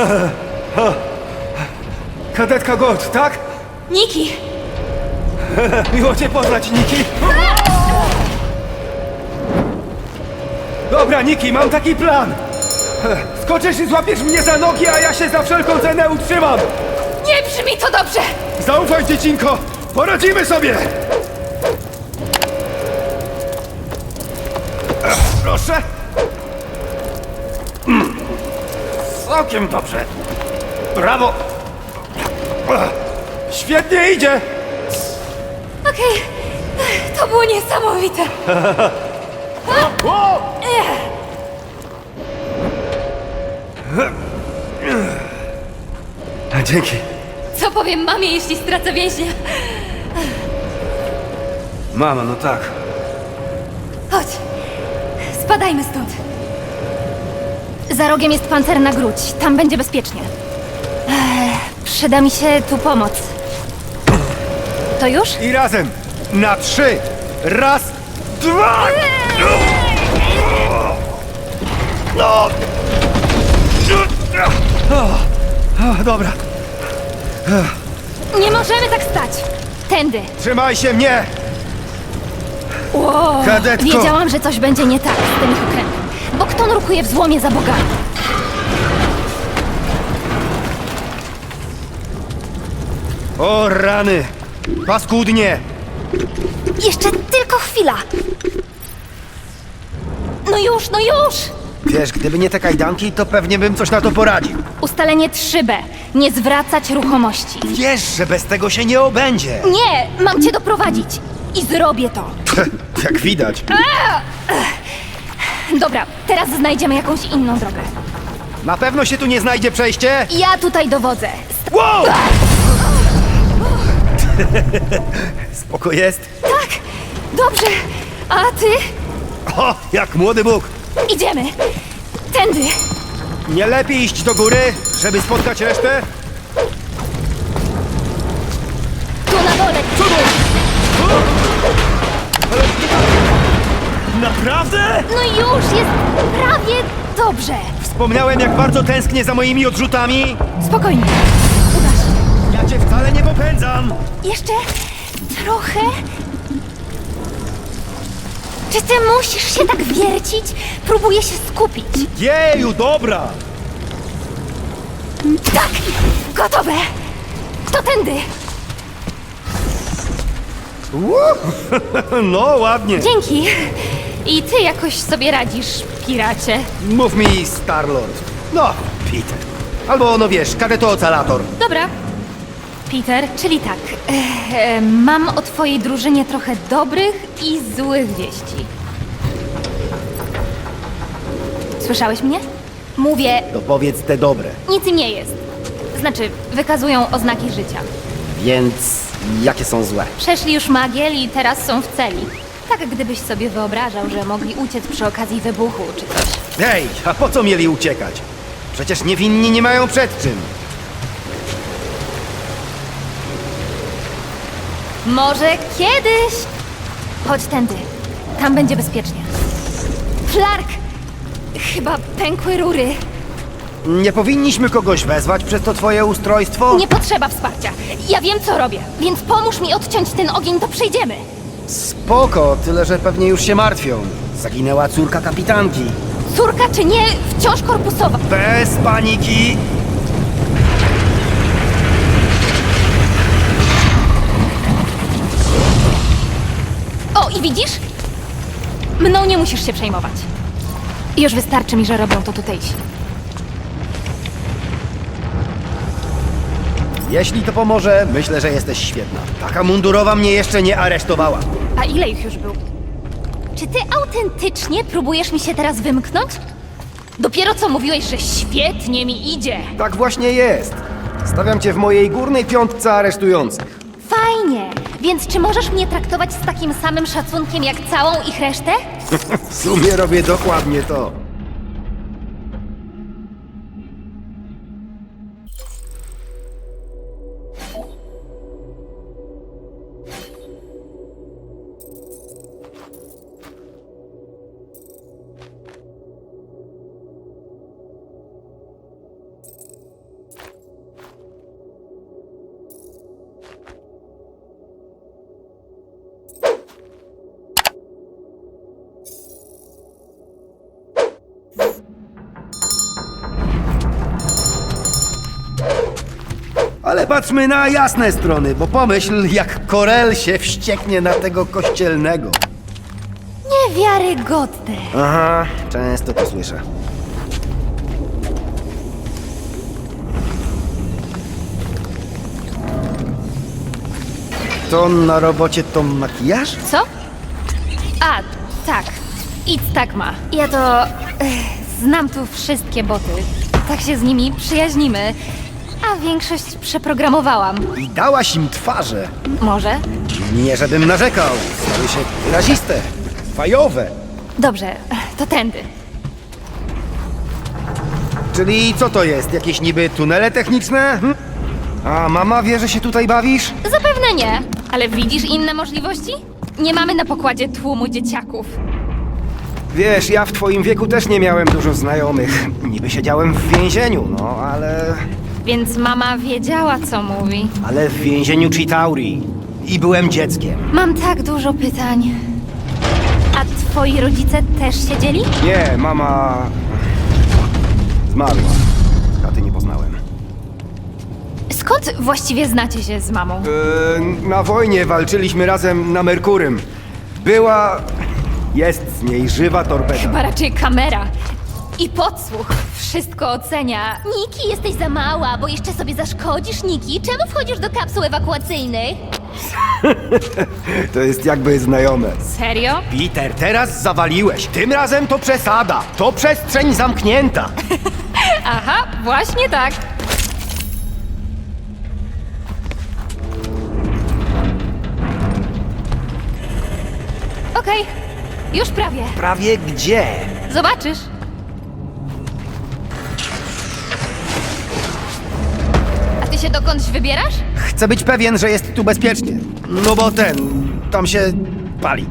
Kadetka Gold, tak? Niki, Miło cię poznać, Niki. Dobra, Niki, mam taki plan. Skoczysz i złapiesz mnie za nogi, a ja się za wszelką cenę utrzymam. nie brzmi to dobrze. Zaufaj, dziecinko! Poradzimy sobie! Całkiem dobrze. Brawo! Świetnie idzie! Okej, to było niesamowite. O! Dzięki. Co powiem mamie, jeśli stracę więźnia? Mama, no tak. Chodź, spadajmy stąd. Za rogiem jest pancerna grudź. Tam będzie bezpiecznie. Ech, przyda mi się tu pomoc. To już? I razem. Na trzy. Raz, dwa! No! O, o, dobra. Nie możemy tak stać. Tędy. Trzymaj się mnie! Wow. Kadetko! Wiedziałam, że coś będzie nie tak z tym hukiem. Bo kto nurkuje w złomie za bogami? O rany! Paskudnie! Jeszcze tylko chwila. No już, no już! Wiesz, gdyby nie te kajdanki, to pewnie bym coś na to poradził. Ustalenie 3B. Nie zwracać ruchomości. Wiesz, że bez tego się nie obędzie. Nie! Mam cię doprowadzić. I zrobię to. Jak widać. Dobra, teraz znajdziemy jakąś inną drogę. Na pewno się tu nie znajdzie przejście. Ja tutaj dowodzę. Wow! Spoko jest. tak! Dobrze! A ty? O, jak młody Bóg. Idziemy! Tędy! Nie lepiej iść do góry, żeby spotkać resztę? Tu na dole! Naprawdę? No już, jest prawie dobrze! Wspomniałem, jak bardzo tęsknię za moimi odrzutami. Spokojnie. Się. Nie popędzam. Jeszcze trochę. Czy ty musisz się tak wiercić? Próbuję się skupić. Jeju, dobra. Tak! Gotowe! To tędy! No, ładnie. Dzięki! I ty jakoś sobie radzisz, piracie. Mów mi Starlord. No, Peter. Albo, no wiesz, kadeto ocalator. Dobra. Peter, czyli tak. e, e, mam o twojej drużynie trochę dobrych i złych wieści. Słyszałeś mnie? Mówię, To powiedz te dobre. nic im nie jest. Znaczy, wykazują oznaki życia. Więc jakie są złe? Przeszli już magiel i teraz są w celi. Tak gdybyś sobie wyobrażał, że mogli uciec przy okazji wybuchu czy coś. Hej, a po co mieli uciekać? Przecież niewinni nie mają przed czym. Może kiedyś! Chodź tędy. Tam będzie bezpiecznie. Flark! Chyba pękły rury. Nie powinniśmy kogoś wezwać przez to twoje ustrojstwo? Nie potrzeba wsparcia. Ja wiem, co robię, więc pomóż mi odciąć ten ogień, to przejdziemy. Spoko, tyle że pewnie już się martwią. Zaginęła córka kapitanki. Córka czy nie, wciąż korpusowa. Bez paniki! Widzisz? Mną nie musisz się przejmować. Już wystarczy mi, że robią to tutejsi. Jeśli to pomoże, myślę, że jesteś świetna. Taka mundurowa mnie jeszcze nie aresztowała. A ile ich już było? Czy ty autentycznie próbujesz mi się teraz wymknąć? Dopiero co mówiłeś, że świetnie mi idzie. Tak właśnie jest. Stawiam cię w mojej górnej piątce aresztujących. Fajnie! Więc czy możesz mnie traktować z takim samym szacunkiem jak całą ich resztę? W sumie robię dokładnie to. Ale patrzmy na jasne strony, bo pomyśl, jak Korel się wścieknie na tego kościelnego. Niewiarygodne. Aha, często to słyszę. To na robocie to makijaż? Co? A, tak. Idź tak ma. Ja to... Ech, znam tu wszystkie boty. Tak się z nimi przyjaźnimy. Większość przeprogramowałam. I dałaś im twarze. Może? Nie, żebym narzekał. Stały się wyraziste, fajowe. Dobrze, to tędy. Czyli co to jest? Jakieś niby tunele techniczne? Hm? A mama wie, że się tutaj bawisz? Zapewne nie. Ale widzisz inne możliwości? Nie mamy na pokładzie tłumu dzieciaków. Wiesz, ja w twoim wieku też nie miałem dużo znajomych. Niby siedziałem w więzieniu, no ale... Więc mama wiedziała, co mówi. Ale w więzieniu Chitauri. I byłem dzieckiem. Mam tak dużo pytań. A twoi rodzice też siedzieli? Nie, mama... Zmarła. Taty nie poznałem. Skąd właściwie znacie się z mamą? Yy, na wojnie walczyliśmy razem na Merkurym. Była... Jest z niej żywa torpeda. Chyba raczej kamera. I podsłuch wszystko ocenia. Niki, jesteś za mała, bo jeszcze sobie zaszkodzisz, Niki. Czemu wchodzisz do kapsuł ewakuacyjnej? To jest jakby znajome. Serio? Peter, teraz zawaliłeś. Tym razem to przesada. To przestrzeń zamknięta. Aha, właśnie tak. Okej, już prawie. Prawie gdzie? Zobaczysz. Się dokądś wybierasz? Chcę być pewien, że jest tu bezpiecznie. No bo ten... tam się... pali.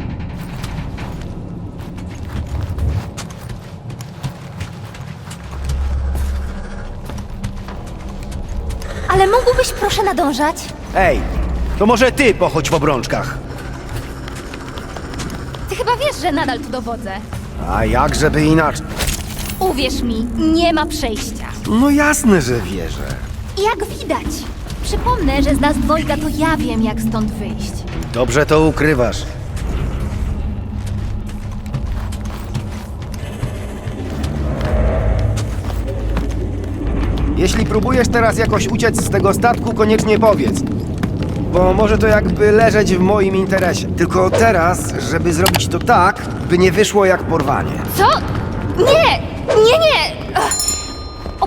Ale mógłbyś proszę nadążać? Ej, to może ty pochodź w obrączkach. Ty chyba wiesz, że nadal tu dowodzę. A jak żeby inaczej? Uwierz mi, nie ma przejścia. No jasne, że wierzę. Jak widać. Przypomnę, że z nas dwojga to ja wiem, jak stąd wyjść. Dobrze to ukrywasz. Jeśli próbujesz teraz jakoś uciec z tego statku, koniecznie powiedz. Bo może to jakby leżeć w moim interesie. Tylko teraz, żeby zrobić to tak, by nie wyszło jak porwanie. Co? Nie! Nie, nie! Ach.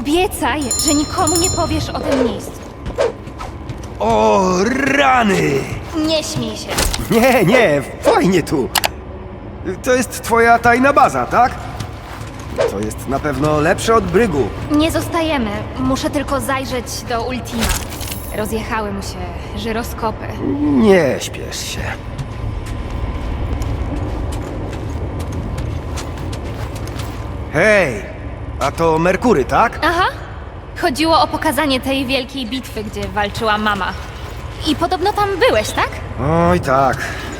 Obiecaj, że nikomu nie powiesz o tym miejscu. O, rany! Nie śmiej się. Nie, nie, fajnie tu. To jest twoja tajna baza, tak? To jest na pewno lepsze od brygu. Nie zostajemy. Muszę tylko zajrzeć do Ultima. Rozjechały mu się żyroskopy. Nie śpiesz się. Hej, a to Merkury, tak? Aha. Chodziło o pokazanie tej wielkiej bitwy, gdzie walczyła mama. I podobno tam byłeś, tak? Oj tak,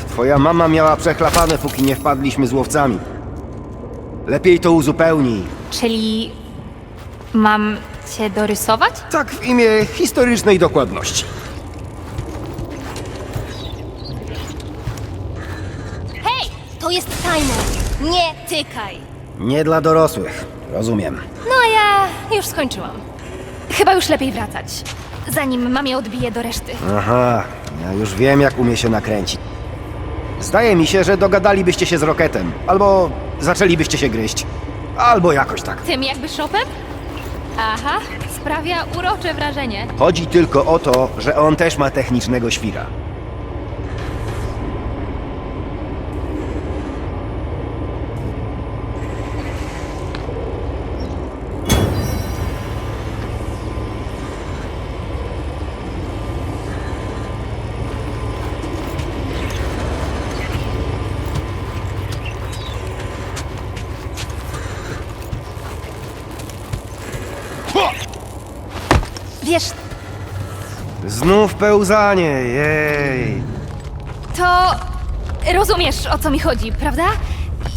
twoja mama miała przechlapane, póki nie wpadliśmy z łowcami. Lepiej to uzupełnij. Czyli mam cię dorysować? Tak w imię historycznej dokładności. Hej! To jest timer! Nie tykaj! Nie dla dorosłych, rozumiem. No ja już skończyłam. Chyba już lepiej wracać. Zanim mamie odbije do reszty. Aha, ja już wiem, jak umie się nakręcić. Zdaje mi się, że dogadalibyście się z Roketem, albo zaczęlibyście się gryźć. Albo jakoś tak. Tym jakby szopem? Aha, sprawia urocze wrażenie. Chodzi tylko o to, że on też ma technicznego świra. Wiesz, Znów pełzanie, jej. to rozumiesz o co mi chodzi, prawda?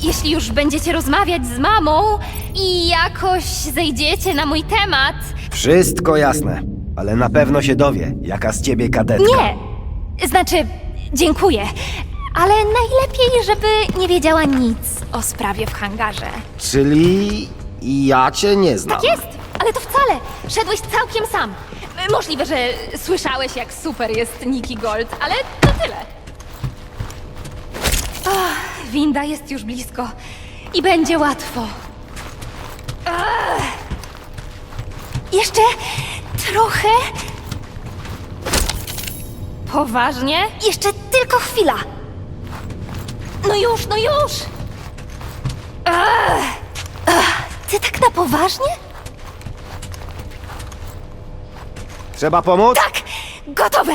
Jeśli już będziecie rozmawiać z mamą i jakoś zejdziecie na mój temat. Wszystko jasne, ale na pewno się dowie, jaka z ciebie kadetka. Nie! Znaczy, dziękuję, ale najlepiej, żeby nie wiedziała nic o sprawie w hangarze. Czyli ja cię nie znam. Tak jest, ale to wcale. Szedłeś całkiem sam. Możliwe, że słyszałeś, jak super jest Nikki Gold, ale to tyle. Ach, winda jest już blisko i będzie łatwo. Jeszcze trochę. Poważnie? Jeszcze tylko chwila. No już, no już. Ach, Ty tak na poważnie? Trzeba pomóc? Tak! Gotowe!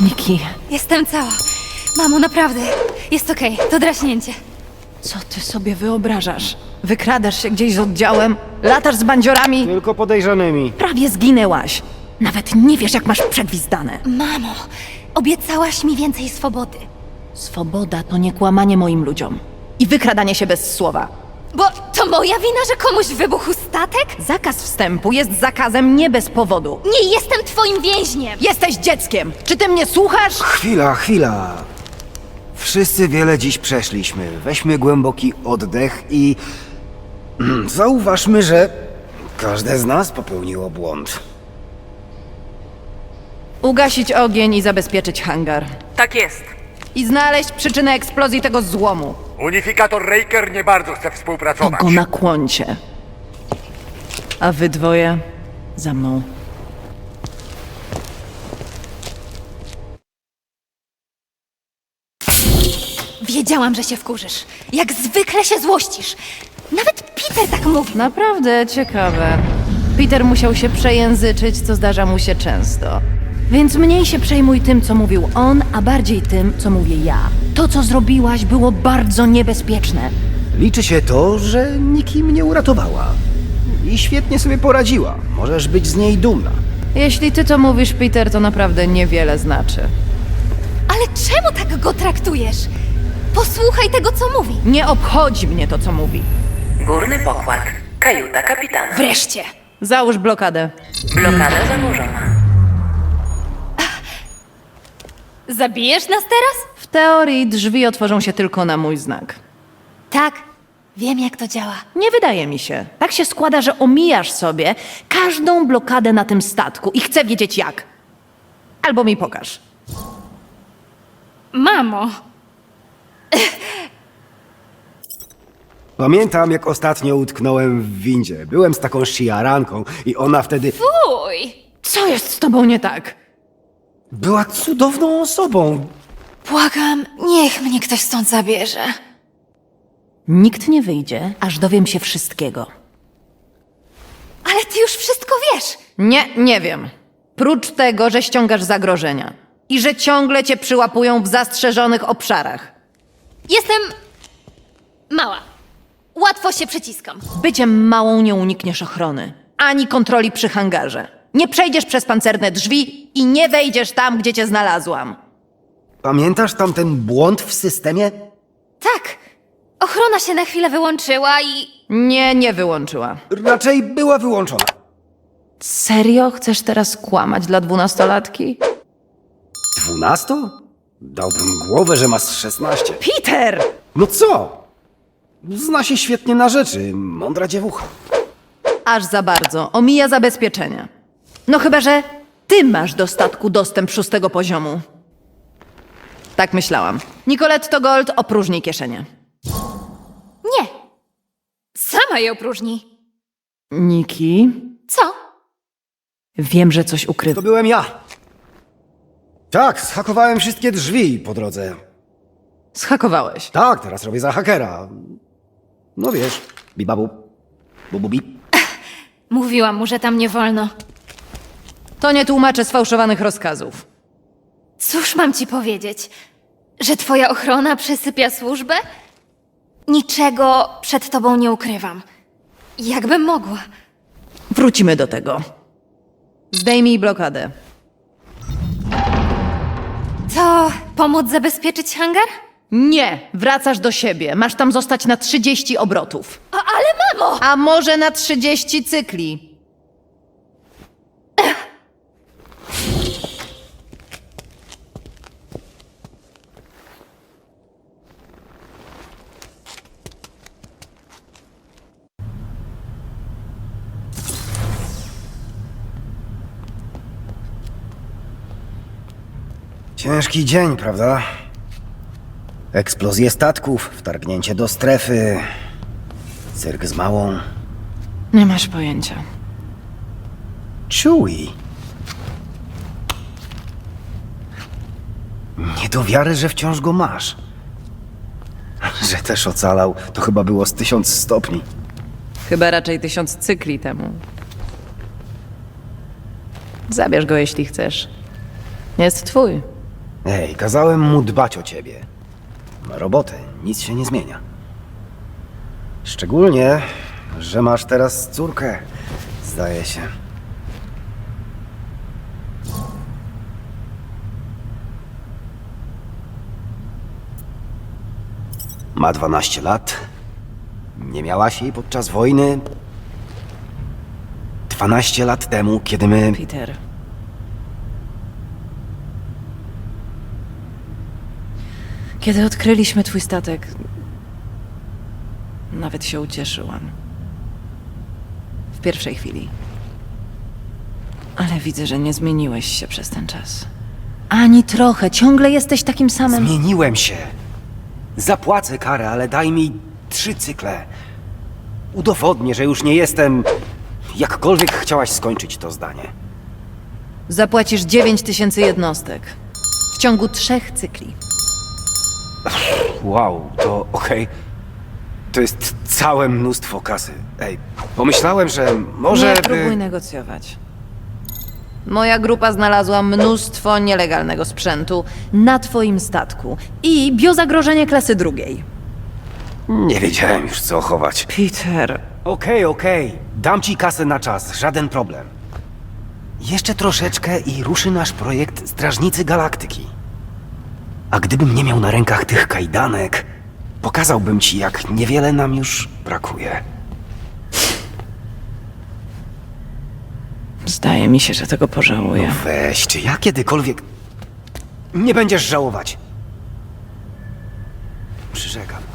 Niki, Jestem cała. Mamo, naprawdę. Jest okej, to draśnięcie. co ty sobie wyobrażasz? Wykradasz się gdzieś z oddziałem, latasz z bandziorami, Tylko podejrzanymi. prawie zginęłaś. Nawet nie wiesz, jak masz przedwizdane. Mamo, obiecałaś mi więcej swobody. Swoboda to nie kłamanie moim ludziom. I wykradanie się bez słowa. Bo to moja wina, że komuś wybuchł statek? Zakaz wstępu jest zakazem nie bez powodu. Nie jestem twoim więźniem! Jesteś dzieckiem! Czy ty mnie słuchasz? Chwila, chwila. Wszyscy wiele dziś przeszliśmy. Weźmy głęboki oddech i mm, zauważmy, że każde z nas popełniło błąd. Ugasić ogień i zabezpieczyć hangar. Tak jest. I znaleźć przyczynę eksplozji tego złomu. Unifikator Raker nie bardzo chce współpracować. go nakłoncie. A wy dwoje za mną. Wiedziałam, że się wkurzysz. Jak zwykle się złościsz. Nawet Peter tak mówi. Naprawdę ciekawe. Peter musiał się przejęzyczyć, co zdarza mu się często. Więc mniej się przejmuj tym, co mówił on, a bardziej tym, co mówię ja. To, co zrobiłaś, było bardzo niebezpieczne. Liczy się to, że nikim nie uratowała. I świetnie sobie poradziła. Możesz być z niej dumna. Jeśli ty to mówisz, Peter, to naprawdę niewiele znaczy. Ale czemu tak go traktujesz? Posłuchaj tego, co mówi. Nie obchodzi mnie to, co mówi. Górny pokład. Kajuta kapitana. Wreszcie. Załóż blokadę. Blokada zanurzona. Zabijesz nas teraz? W teorii drzwi otworzą się tylko na mój znak. Tak. Wiem, jak to działa. Nie wydaje mi się. Tak się składa, że omijasz sobie każdą blokadę na tym statku i chcę wiedzieć jak. Albo mi pokaż. Mamo. Pamiętam, jak ostatnio utknąłem w windzie. Byłem z taką sziaranką i ona wtedy Fuj. Co jest z tobą nie tak? Była cudowną osobą. Błagam, niech mnie ktoś stąd zabierze. Nikt nie wyjdzie, aż dowiem się wszystkiego. Ale ty już wszystko wiesz. Nie, nie wiem. Prócz tego, że ściągasz zagrożenia. I że ciągle cię przyłapują w zastrzeżonych obszarach. Jestem mała. Łatwo się przyciskam. Byciem małą nie unikniesz ochrony. Ani kontroli przy hangarze. Nie przejdziesz przez pancerne drzwi i nie wejdziesz tam, gdzie cię znalazłam. Pamiętasz tamten błąd w systemie? Tak. Ochrona się na chwilę wyłączyła i. Nie, nie wyłączyła. Raczej była wyłączona. Serio chcesz teraz kłamać dla dwunastolatki? Dwunasto? Dałbym głowę, że masz szesnaście. Peter! No co? Zna się świetnie na rzeczy. Mądra dziewucha. Aż za bardzo. Omija zabezpieczenia. No chyba, że ty masz do statku dostęp szóstego poziomu. Tak myślałam. Nicoletto Gold opróżni kieszenie. Nie. Sama je opróżni. Niki, Co? wiem, że coś ukrywa. To byłem ja. Tak, zhakowałem wszystkie drzwi po drodze. Schakowałeś. Tak, teraz robię za hakera. No wiesz, bibabu, bubu bip. Mówiłam mu, że tam nie wolno. To nie tłumaczę sfałszowanych rozkazów. Cóż mam ci powiedzieć? Że twoja ochrona przesypia służbę? Niczego przed tobą nie ukrywam. Jakbym mogła. Wrócimy do tego. Zdejmij blokadę. To pomóc zabezpieczyć hangar? Nie, wracasz do siebie. Masz tam zostać na 30 obrotów. A, ale mamo! A może na 30 cykli. Ciężki dzień, prawda? Eksplozje statków, wtargnięcie do strefy, cyrk z małą. Nie masz pojęcia. Chewie. Nie do wiary, że wciąż go masz. Że też ocalał, to chyba było z tysiąc stopni. Chyba raczej tysiąc cykli temu. Zabierz go, jeśli chcesz. Jest twój. Ej, kazałem mu dbać o ciebie. Ma robotę, nic się nie zmienia. Szczególnie, że masz teraz córkę, zdaje się. Ma 12 lat. Nie miałaś jej podczas wojny. 12 lat temu, kiedy my. Peter. Kiedy odkryliśmy twój statek, nawet się ucieszyłam. W pierwszej chwili. Ale widzę, że nie zmieniłeś się przez ten czas. Ani trochę, ciągle jesteś takim samym. Zmieniłem się. Zapłacę karę, ale daj mi trzy cykle. Udowodnię, że już nie jestem. Jakkolwiek chciałaś skończyć to zdanie. Zapłacisz 9 tysięcy jednostek. W ciągu trzech cykli. Wow, to okej. To jest całe mnóstwo kasy. Ej, pomyślałem, że może. Nie by- próbuj negocjować. Moja grupa znalazła mnóstwo nielegalnego sprzętu na twoim statku i biozagrożenie klasy drugiej. Nie wiedziałem już, co chować. Peter. Okej, okej. Dam ci kasę na czas, żaden problem. Jeszcze troszeczkę i ruszy nasz projekt Strażnicy Galaktyki. A gdybym nie miał na rękach tych kajdanek, pokazałbym ci, jak niewiele nam już brakuje. Zdaje mi się, że tego pożałuję. Weź, czy ja kiedykolwiek. Nie będziesz żałować. Przyrzekam.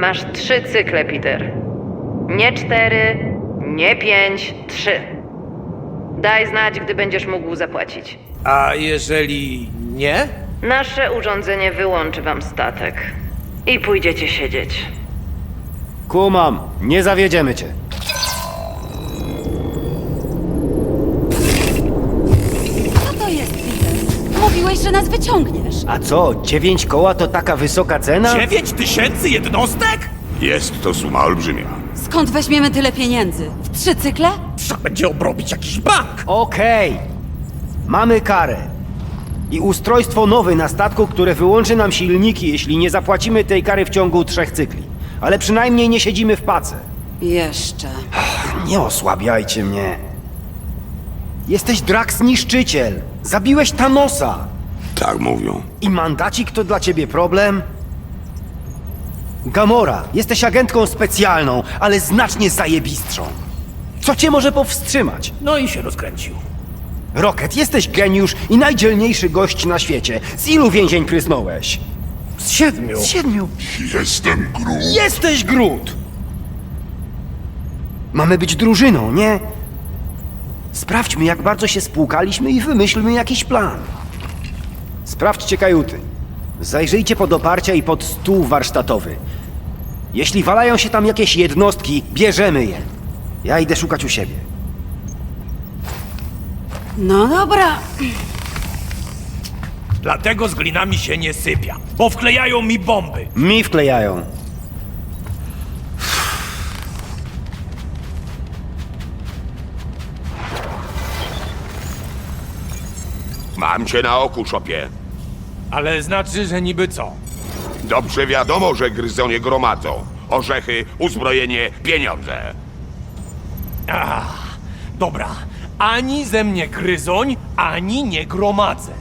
Masz trzy cykle, Peter. Nie cztery, nie pięć, trzy. Daj znać, gdy będziesz mógł zapłacić. A jeżeli nie? Nasze urządzenie wyłączy wam statek. I pójdziecie siedzieć. Kumam, nie zawiedziemy cię. Mówiłeś, że nas wyciągniesz. A co, dziewięć koła to taka wysoka cena? Dziewięć tysięcy jednostek? Jest to suma olbrzymia. Skąd weźmiemy tyle pieniędzy? W trzy cykle? Trzeba będzie obrobić jakiś bank. Okej. Mamy karę. I ustrojstwo nowe na statku, które wyłączy nam silniki, jeśli nie zapłacimy tej kary w ciągu trzech cykli. Ale przynajmniej nie siedzimy w pace. Jeszcze. Nie osłabiajcie mnie. Jesteś Drax Niszczyciel. Zabiłeś Thanosa. Tak mówią. I mandacik to dla ciebie problem? Gamora, jesteś agentką specjalną, ale znacznie zajebistszą. Co cię może powstrzymać? No i się rozkręcił. Rocket, jesteś geniusz i najdzielniejszy gość na świecie. Z ilu więzień prysnąłeś? Z siedmiu. Z siedmiu. Jestem Groot. Jesteś Groot! Mamy być drużyną, nie? Sprawdźmy, jak bardzo się spłukaliśmy i wymyślmy jakiś plan. Sprawdźcie kajuty. Zajrzyjcie pod oparcia i pod stół warsztatowy. Jeśli walają się tam jakieś jednostki, bierzemy je. Ja idę szukać u siebie. No dobra. Dlatego z glinami się nie sypia, bo wklejają mi bomby. Mi wklejają. Mam cię na oku, szopie. Ale znaczy, że niby co? Dobrze wiadomo, że gryzonie gromadzą. Orzechy, uzbrojenie, pieniądze. Ach, dobra. Ani ze mnie gryzoń, ani nie gromadzę.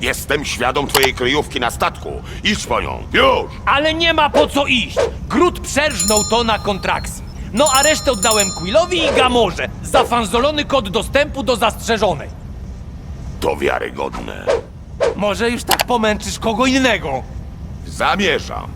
Jestem świadom twojej kryjówki na statku. Idź po nią. Już! Ale nie ma po co iść. Grut przerżnął to na kontrakcji. No a resztę oddałem Quillowi i Gamorze. Zafanzolony kod dostępu do zastrzeżonej. To wiarygodne. Może już tak pomęczysz kogo innego. Zamierzam.